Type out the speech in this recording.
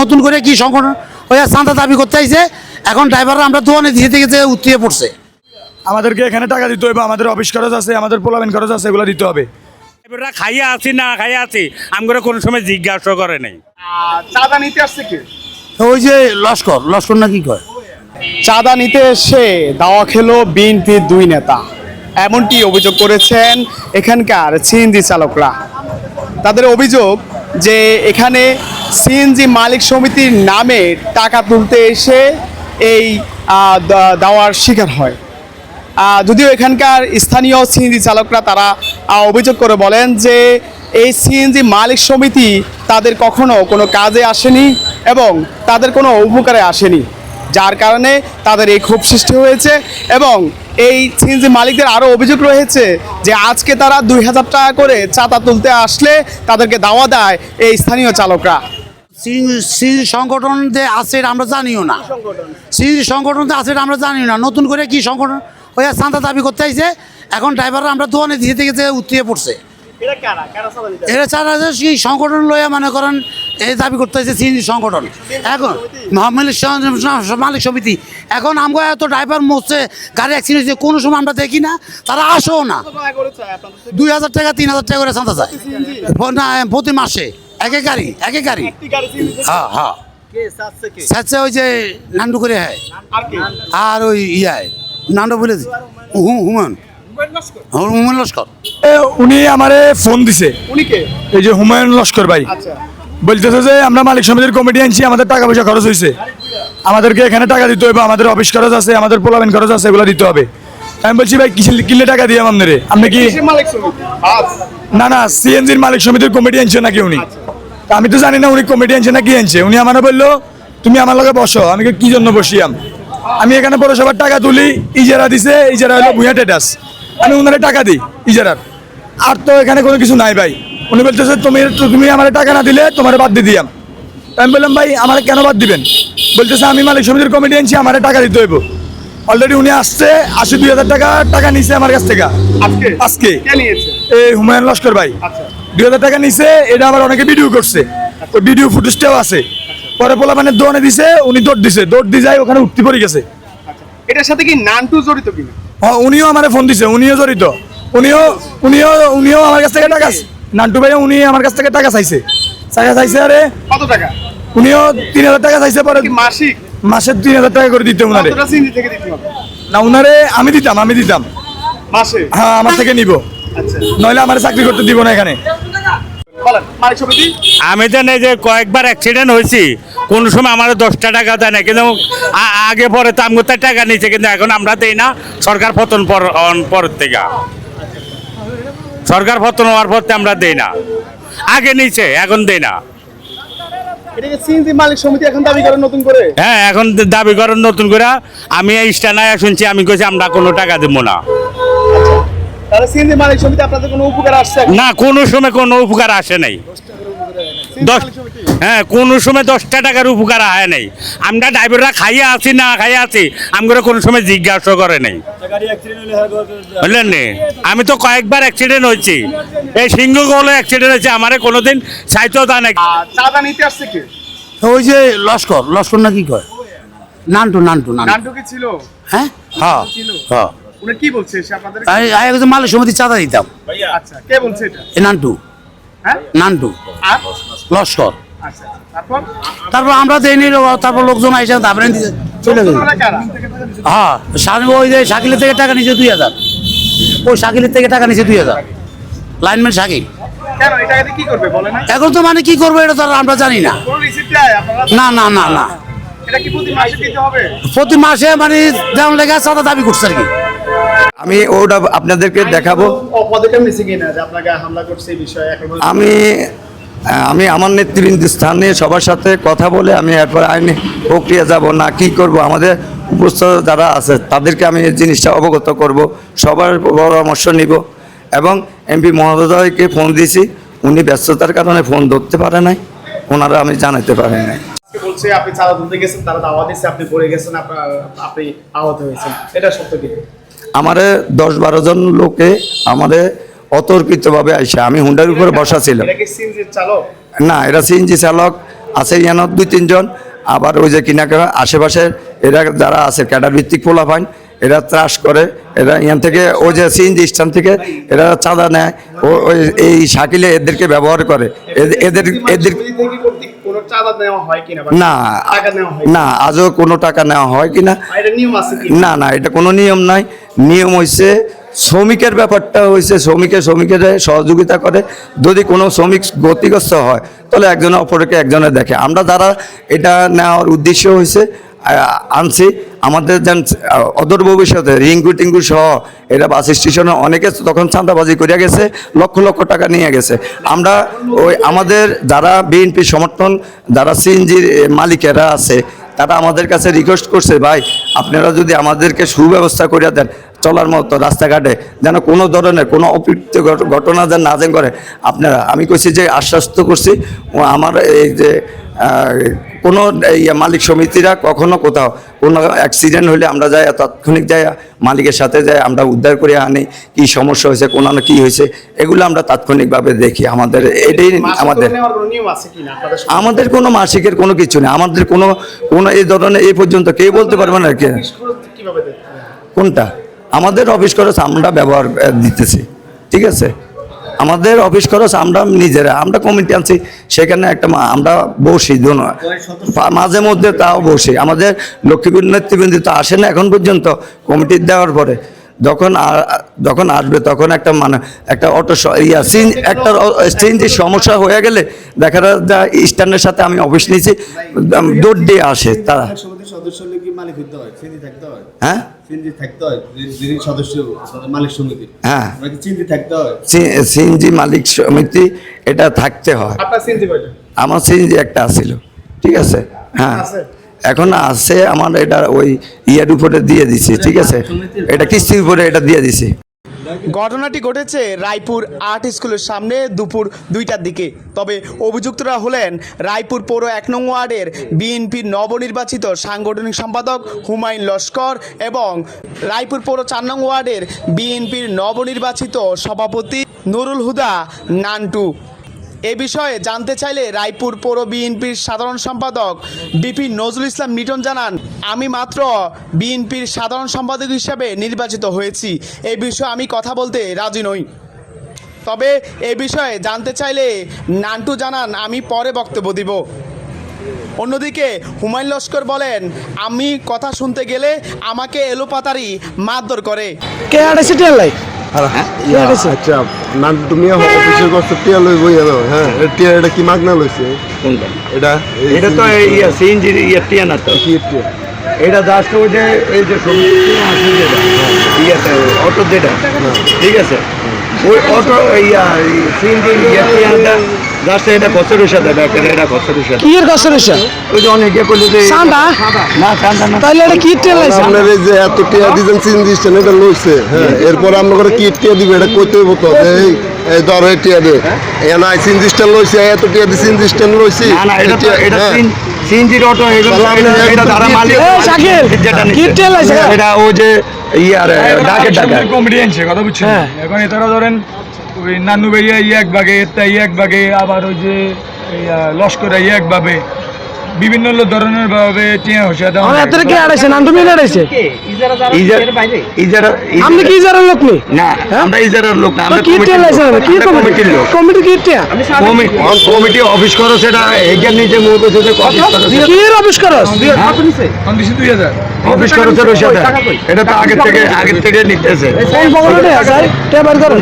নতুন করে কি সংগঠন ওই চাঁদা দাবি করতে আইছে এখন ড্রাইভাররা আমরা দোকানে দিয়ে থেকে যে উত্তরিয়ে পড়ছে। আমাদেরকে এখানে টাকা দিতে হবে আমাদের অফিস খরচ আছে আমাদের পোলাবেন খরচ আছে এগুলো দিতে হবে। এবারে খাইয়া আছি না খাইয়া আছি আমরা কোনো সময় জিজ্ঞাসা করে নাই। চাঁদা নিতে আসছে কে? ওই যে লস্কর লস্কর না কি কয়? চাঁদা নিতে এসে দাওয়া খেলো বিএনপির দুই নেতা। এমনটি অভিযোগ করেছেন এখানকার সিএনজি চালকরা। তাদের অভিযোগ যে এখানে সিএনজি মালিক সমিতির নামে টাকা তুলতে এসে এই দাওয়ার শিকার হয়। যদিও এখানকার স্থানীয় সিএনজি চালকরা তারা অভিযোগ করে বলেন যে এই সিএনজি মালিক সমিতি তাদের কখনো কোনো কাজে আসেনি এবং তাদের কোনো উপকারে আসেনি, যার কারণে তাদের এই ক্ষোভ সৃষ্টি হয়েছে এবং এই সিএনজি মালিকদের আরও অভিযোগ রয়েছে যে আজকে তারা দুই হাজার টাকা করে চাঁদা তুলতে আসলে তাদেরকে দাওয়া দেয় এই স্থানীয় চালকরা। সিএনজি সংগঠন যে আছে এটা আমরা জানিও না। সিএনজি সংগঠন যে আছে এটা আমরা জানিও না। নতুন করে কি সংগঠন ওই চাঁদা দাবি করতে আইছে, এখন ড্রাইভাররা আমরা দোয়ানে দিয়ে থেকে যে উত্তরিয়ে পড়ছে। এরা চার হাজার কি সংগঠন লইয়া মনে করেন এই দাবি করতে হয়েছে সিএনজি সংগঠন। এখন মালিক মালিক সমিতি। এখন আমরা এত ড্রাইভার মরছে গাড়ি অ্যাক্সিডেন্ট হয়েছে কোনো সময় আমরা দেখি না তারা আসেও না। দুই হাজার টাকা তিন হাজার টাকা করে চাঁদা যায় না প্রতি মাসে একে গাড়ি একে গাড়ি। হ্যাঁ হ্যাঁ। স্যাচ্ছে ওই যে নান্ডু করে হয় আর ওই ইয়ায়। নান্ডু বলে হুম হুমান হুমান লস্কর? উনি আমারে ফোন দিছে। উনি কে? এই যে হুমায়ুন লস্কর ভাই। আচ্ছা। বলতেছে যে আমরা মালিক সমিতির কমিটি আনছি আমাদের টাকা পয়সা খরচ হয়েছে আমাদেরকে এখানে টাকা দিতে হবে আমাদের অফিস খরচ আছে আমাদের পোলাবেন খরচ আছে এগুলো দিতে হবে। আমি বলছি ভাই কিনলে টাকা দিয়ে আপনারে? আপনি কি না না সিএনজির মালিক সমিতির কমিটি আনছে নাকি উনি? আমি তো জানি না উনি কমিটি আনছে না কি আনছে। উনি আমার বলল তুমি আমার লগে বসো আমি কি জন্য বসিয়াম? আমি এখানে পৌরসভার টাকা তুলি ইজারা দিছে ইজারা হলো ভুঁইয়া টেটাস আমি উনারে টাকা দিই ইজারার। আর তো এখানে কোনো কিছু নাই ভাই। উনি বলতেছে তুমি তুমি আমার টাকা না দিলে তোমার বাদ দিয়ে দিয়াম। আমি বললাম ভাই আমার কেন বাদ দিবেন? বলতেছে আমি মালিক সমিতির কমিটি আনছি আমার টাকা দিতে হইব। অলরেডি উনি আসছে আশি দুই হাজার টাকা টাকা নিছে আমার কাছ থেকে। আজকে? আজকে। কে নিয়েছে? এই হুমায়ুন লস্কর ভাই। আচ্ছা। দুই হাজার টাকা নিছে এটা আবার অনেকে ভিডিও করছে। ওই ভিডিও ফুটেজটাও আছে। পরে পোলা মানে দোকানে দিছে উনি দৌড় দিছে। দৌড় দিয়ে যায় ওখানে উঠতে পড়ে গেছে। আচ্ছা। এটার সাথে কি নানটু জড়িত কিনা? উনিও আমার ফোন দিছে উনিও জড়িত। উনিও উনিও উনিও আমার কাছ থেকে টাকা নান্টু উনি আমার কাছ থেকে টাকা চাইছে। টাকা চাইছে আরে কত টাকা? উনিও তিন হাজার টাকা চাইছে পরে। মাসিক? মাসে তিন হাজার টাকা করে দিতে উনারে। না উনারে আমি দিতাম আমি দিতাম। মাসে? হ্যাঁ আমার থেকে নিব। আচ্ছা। নইলে আমার চাকরি করতে দিব না এখানে। বলেন মালিক সমিতি। আমি তো যে কয়েকবার অ্যাক্সিডেন্ট হয়েছি। কোন সময় আমার দশটা টাকা দেয় না কিন্তু আগে পরে তো আমি টাকা নিচ্ছে কিন্তু এখন আমরা দেই না। সরকার পতন পরের থেকে। সরকার পতন হওয়ার পর আমরা দেই না। আগে নিচে এখন দেই না। হ্যাঁ এখন দাবি করেন নতুন করে। আমি এই স্টানায় শুনছি আমি কইছি আমরা কোনো টাকা দেবো না। তাহলে সিএনজি মালিক সমিতি আপনাদের কোনো উপকার আসছে না কোনো সময় কোনো উপকার আসে নাই। দশ হ্যাঁ কোনো সময় দশটা টাকার উপকার হয় নাই। আমরা ড্রাইভাররা খাইয়া আছি না খাইয়া আছি আমরা কোনো সময় জিজ্ঞাসা করে নাই। বুঝলেন নি? আমি তো কয়েকবার অ্যাক্সিডেন্ট হয়েছি। এই সিংহগোলে অ্যাক্সিডেন্ট হয়েছে আমার কোনোদিন সাহিত্য দা আর চাঁদা নিতে আসছে কে? ওই যে লস্কর লস্কর না কি কয়? নান্টু নান্টু নান্টু। নান্টু কি ছিল? হ্যাঁ? হ্যাঁ হ্যাঁ। উনি কি বলছে সে আপনাদের আমি আমি একজন সমিতি চাঁদা দিতাম। আচ্ছা কে বলছে এটা? এ নান্টু। হ্যাঁ? নান্টু। আর? লস্কর। আচ্ছা তারপর? তারপর আমরা দেয়নি তারপর লোকজন আইসে তারপরে দিতে চলে গেল। কারা? হ্যাঁ ওই যে শাকিলের থেকে টাকা নিচ্ছে দুই হাজার। ওই শাকিলের থেকে টাকা নিচ্ছে দুই হাজার। লাইনম্যান শাকিল। কেন এটা এতে কি করবে বলে না? এখন তো মানে কি করব এটা তো আর আমরা জানি না। কোনো রিসিপ্ট দেয় আপনারা না না না না। এটা কি প্রতি মাসে দিতে হবে? প্রতি মাসে মানে যেমন লেগে চাঁদা দাবি করছে আর কি। আমি ওটা আপনাদেরকে দেখাবো? আমি আমি আমার নেতৃবৃন্দ স্থানে সবার সাথে কথা বলে আমি এরপর আইনি প্রক্রিয়া যাব না কি করব আমাদের উপস্থিত যারা আছে তাদেরকে আমি এই জিনিসটা অবগত করব সবার পরামর্শ নিব এবং এমপি মহোদয়কে ফোন দিয়েছি উনি ব্যস্ততার কারণে ফোন ধরতে পারে নাই ওনারা আমি জানাতে পারি নাই। বলছে আপনি তুলতে গেছেন তারা দাওয়া দিচ্ছে আপনি পড়ে গেছেন আপনি আহত হয়েছেন। এটা সত্য কি? আমাদের দশ বারো জন লোকে আমাদের অতর্কিতভাবে আসে আমি হুন্ডার উপরে বসা চালক? না এরা সিএনজি চালক আছে ইয়ানত দুই তিনজন। আবার ওই যে কিনা কেনা আশেপাশের এরা যারা আছে ক্যাডার ভিত্তিক পোলাপাইন এরা ত্রাস করে, এরা ইয়ান থেকে, ওই যে সিএনজি স্ট্যান্ড থেকে এরা চাঁদা নেয়, ও ওই, এই শাকিলে এদেরকে ব্যবহার করে। এদের- এদের না না, আজও কোনো টাকা নেওয়া হয় কিনা? না না, এটা কোনো নিয়ম নাই। নিয়ম হয়েছে শ্রমিকের ব্যাপারটা হয়েছে শ্রমিকের শ্রমিকের সহযোগিতা করে। যদি কোনো শ্রমিক গতিগ্রস্ত হয়, তাহলে একজনে অপরকে একজনে দেখে। আমরা যারা এটা নেওয়ার উদ্দেশ্য হয়েছে আনছি আমাদের যেন অদূর ভবিষ্যতে রিঙ্কু টিঙ্কু সহ এরা বাস স্টেশনে অনেকে তখন চাঁদাবাজি করিয়া গেছে, লক্ষ লক্ষ টাকা নিয়ে গেছে। আমরা ওই আমাদের যারা বিএনপি সমর্থন, যারা সিএনজির মালিকেরা আছে, তারা আমাদের কাছে রিকোয়েস্ট করছে, ভাই, আপনারা যদি আমাদেরকে সুব্যবস্থা করিয়া দেন চলার মতো রাস্তাঘাটে, যেন কোনো ধরনের কোনো অপ্রীত ঘটনা যেন না যেন করে আপনারা, আমি কইছি যে আশ্বস্ত করছি আমার এই যে কোনো মালিক সমিতিরা কখনো কোথাও কোনো অ্যাক্সিডেন্ট হলে আমরা যাই তাৎক্ষণিক যাই মালিকের সাথে যাই আমরা উদ্ধার করে আনি কি সমস্যা হয়েছে কোনো না কি হয়েছে এগুলো আমরা তাৎক্ষণিকভাবে দেখি। আমাদের এটাই আমাদের? আমাদের কোনো মাসিকের কোনো কিছু নেই। আমাদের কোনো কোনো এই ধরনের এই পর্যন্ত কেউ বলতে পারবে না কি? কোনটা? আমাদের অফিস খরচ আমরা ব্যবহার দিতেছি। ঠিক আছে? আমাদের অফিস খরচ আমরা নিজেরা, আমরা কমিটি আনছি, সেখানে একটা আমরা বসি দোনো মাঝে মধ্যে তাও বসি। আমাদের লক্ষ্মীপুর নেতৃবৃন্দ তো আসে না এখন পর্যন্ত কমিটি দেওয়ার পরে। যখন যখন আসবে তখন একটা মানে একটা অটো ইয়া সিন একটা সিনজির সমস্যা হয়ে গেলে দেখা যায় স্ট্যান্ডের সাথে আমি অফিস নিয়েছি দৌড় দিয়ে আসে তারা। সদস্য হলে কি মালিক হইতে হয়? চিন্তি থাকতে হয়? হ্যাঁ? চিন্তি থাকতে হয় যিনি সদস্য মালিক সমিতি। হ্যাঁ। চিন্তি থাকতে হয়? সিএনজি মালিক সমিতি এটা থাকতে হয়। আপনার কয়টা? আমার সিএনজি একটা আছিল। ঠিক আছে? হ্যাঁ। এখন আছে আমার এটা ওই ইয়ার উপরে দিয়ে দিছি ঠিক আছে? এটা কিস্তির উপরে এটা দিয়ে দিছি। ঘটনাটি ঘটেছে রায়পুর আর্ট স্কুলের সামনে দুপুর দুইটার দিকে। তবে অভিযুক্তরা হলেন রায়পুর পৌর এক নং ওয়ার্ডের বিএনপির নবনির্বাচিত সাংগঠনিক সম্পাদক হুমায়ুন লস্কর এবং রায়পুর পৌর চার নং ওয়ার্ডের বিএনপির নবনির্বাচিত সভাপতি নুরুল হুদা নান্টু। এ বিষয়ে জানতে চাইলে রায়পুর পৌর বিএনপির সাধারণ সম্পাদক বিপি নজরুল ইসলাম মিটন জানান, আমি মাত্র বিএনপির সাধারণ সম্পাদক হিসাবে নির্বাচিত হয়েছি। এ বিষয়ে আমি কথা বলতে রাজি নই। তবে এ বিষয়ে জানতে চাইলে নান্টু জানান, আমি পরে বক্তব্য দিব। অন্যদিকে হুমায়ুন লস্কর বলেন, আমি কথা শুনতে গেলে আমাকে এলোপাতারি মারধর করে। কে আড়াইশো আচ্ছা নাম তুমি অফিসের কষ্ট টিয়া লই বই এলো হ্যাঁ? টিয়া এটা কি মাগনা লইছে এটা? এই এটা তো ইয়া সিএনজি ইয়া টিয়া না তো? কি টিয়া? এটা জাস্ট ওই যে এই যে ইয়েতে অটো যেটা। ঠিক আছে। ওই অটো ইয়া সিএনজি ইয়া টিয়াটা জাস্ট এটা সাথে কি এর রয়েছে ওই যে অনেকে যে না না। তাহলে এটা কি লাইছে? আপনার এই যে এত টিয়া দিচ্ছেন এটা লইছে হ্যাঁ এরপর আমরা করে কি টিয়া দিবে এটা কইতে হইব তো এই এই ধর এই টিয়া দে। এ না সিন সিস্টেম লইছে এত টিয়া দি লইছি। না না এটা এটা হ্যাঁ। অটো এগুলো এটা- মালিক এ, শাকিল, কি। টিয়া লাইছে? এটা ও যে ইয়ার ডাকে। ডাকা কমিটি আনছে কথা বুঝছেন হ্যাঁ। এখন ধরেন ওই নানু বেরিয়া এক ভাগে এটা এক ভাগে আবার ওই যে লস্করা এক ভাবে। বিভিন্ন ধরনের ভাবে টিয়া হচ্ছে আমার এত কে আড়াইছে? নাম তুমি আড়াইছে? ইজারা আপনি কি যারা লোক নি? না আমরা ইজারার লোক না আমরা কি টিয়া লাইছে কি কমিটির লোক। কমিটি কি টিয়া? কমিটি। অফিস খরচ এটা এখান নিচে মূল করছে যে অফিস খরচ কি এর অফিস কন্ডিশন দুই হাজার। অফিস খরচের ওই সাথে এটা তো আগের থেকে আগের থেকে নিতেছে। কোন পকেটে আছে টিয়া বার করুন।